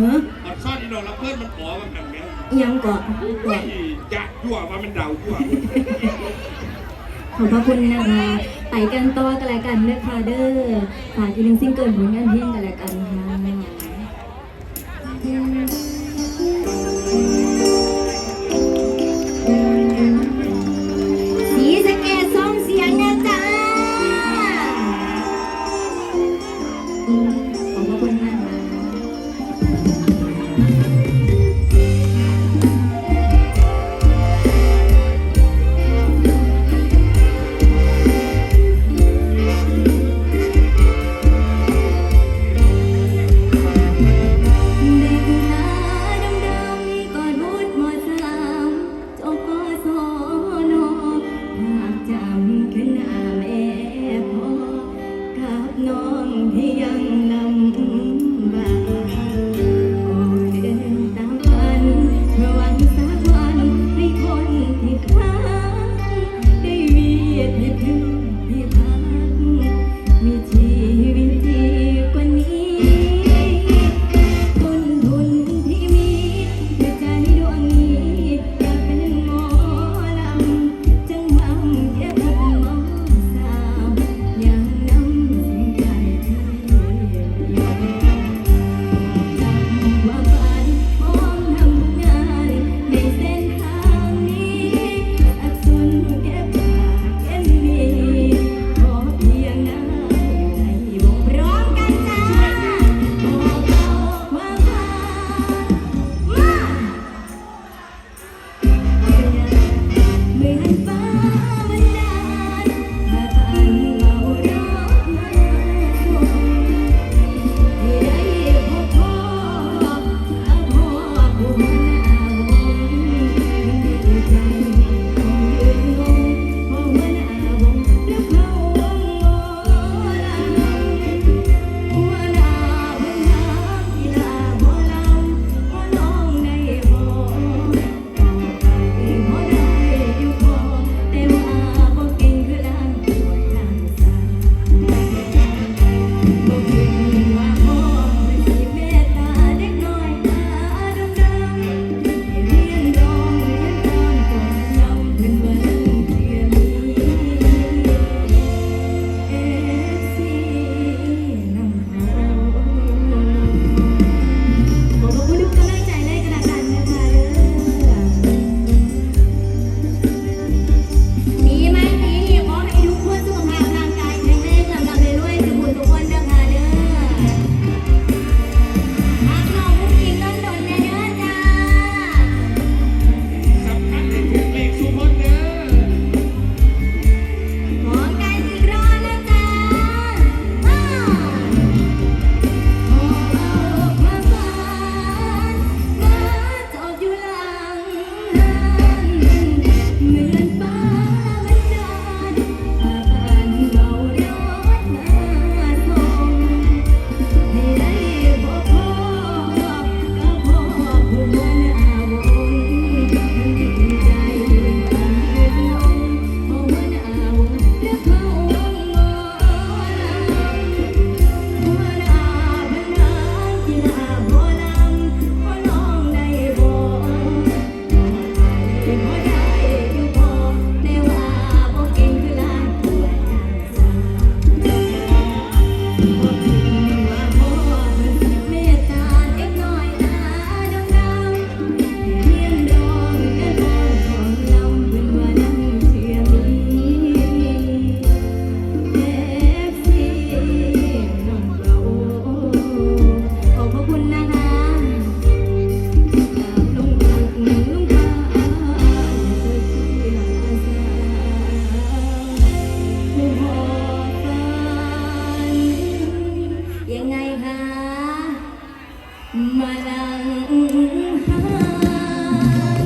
ฮะอัดซ่อนอีนอนแล้วเพื่อนมันขอมันกันแม่เอียงก่อนก่อนอยากยั่วว่ามันเดายั่วขอบพระคุณนะคะไปกันต่อกันแล้กันเด้อค่ะเด้อฝากอีนึงซิงเกิลผลงานเพลงกันแล้กันค่ะ